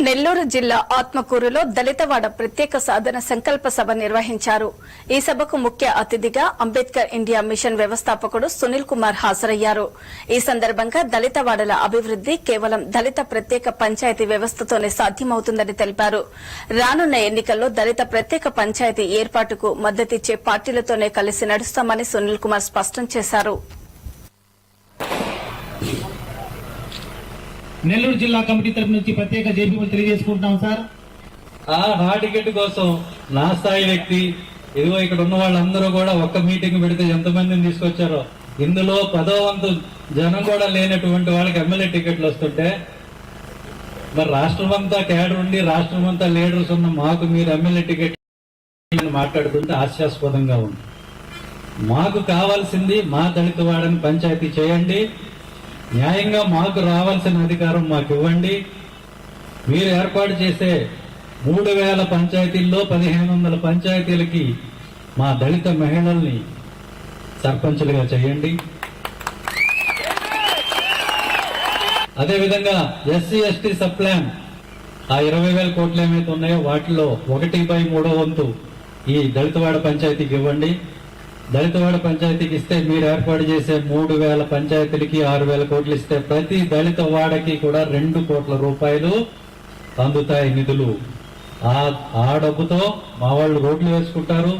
నెల్లూరు జిల్లా ఆత్మకూరులో దళితవాడ ప్రత్యేక సాధన సంకల్ప సభ నిర్వహించారు. ఈ సభకు ముఖ్య అతిథిగా అంబేద్కర్ ఇండియా మిషన్ వ్యవస్థాపకుడు సునీల్ కుమార్ హాజరయ్యారు. ఈ సందర్భంగా దళితవాడల అభివృద్ది కేవలం దళిత ప్రత్యేక పంచాయతీ వ్యవస్థతోనే సాధ్యమవుతుందని తెలిపారు. రానున్న ఎన్నికల్లో దళిత ప్రత్యేక పంచాయతీ ఏర్పాటుకు మద్దతిచ్చే పార్టీలతోనే కలిసి నడుస్తామని సునీల్ కుమార్ స్పష్టం చేశారు. నెల్లూరు జిల్లా కమిటీ తరపు నుంచి ప్రత్యేక జేపీలు తెలియజేసుకుంటున్నాం సార్. ఆ నా టికెట్ కోసం నా స్థాయి వ్యక్తి ఇదిగో ఇక్కడ ఉన్న వాళ్ళందరూ కూడా ఒక్క మీటింగ్ పెడితే ఎంతమందిని తీసుకొచ్చారో. ఇందులో పదో వంతు జనం కూడా లేనటువంటి వాళ్ళకి ఎమ్మెల్యే టికెట్లు వస్తుంటే మరి రాష్ట్రం అంతా కేడర్ ఉండి రాష్ట్రం అంతా లీడర్స్ ఉన్న మాకు మీరు ఎమ్మెల్యే టికెట్ మాట్లాడుతుంటే హాస్యాస్పదంగా ఉంది. మాకు కావాల్సింది మా దళిత వాడని పంచాయతీ చేయండి న్యాయంగా మాకు రావాల్సిన అధికారం మాకు ఇవ్వండి మీరు ఏర్పాటు చేసే మూడు వేల పంచాయతీల్లో పదిహేను వందల పంచాయతీలకి మా దళిత మహిళల్ని సర్పంచులుగా చేయండి. అదేవిధంగా ఎస్సీ ఎస్టీ సబ్ ప్లాన్ ఆ ఇరవై వేల కోట్లు ఏమైతే ఉన్నాయో వాటిలో ఒకటి బై మూడో వంతు ఈ దళితవాడ పంచాయతీకి ఇవ్వండి. దళితవాడ పంచాయతీకి ఇస్తే మీరు ఏర్పాటు చేసే మూడు వేల పంచాయతీలకి ఆరు వేల కోట్లు ఇస్తే ప్రతి దళిత వాడకి కూడా రెండు కోట్ల రూపాయలు అందుతాయి నిధులు. ఆ ఆ డబ్బుతో మా వాళ్ళు రోడ్లు వేసుకుంటారు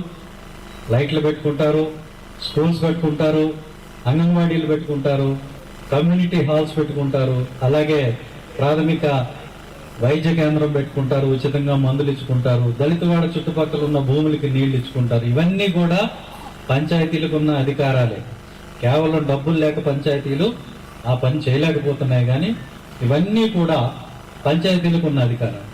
లైట్లు పెట్టుకుంటారు స్కూల్స్ పెట్టుకుంటారు అంగన్వాడీలు పెట్టుకుంటారు కమ్యూనిటీ హాల్స్ పెట్టుకుంటారు అలాగే ప్రాథమిక వైద్య కేంద్రం పెట్టుకుంటారు ఉచితంగా మందులు ఇచ్చుకుంటారు దళితవాడ చుట్టుపక్కల ఉన్న భూములకి నీళ్ళు ఇచ్చుకుంటారు. ఇవన్నీ కూడా పంచాయతీలకు ఉన్న అధికారాలే. కేవలం డబ్బులు లేక పంచాయతీలు ఆ పని చేయలేకపోతున్నాయి కానీ ఇవన్నీ కూడా పంచాయతీలకు ఉన్న అధికారాలు.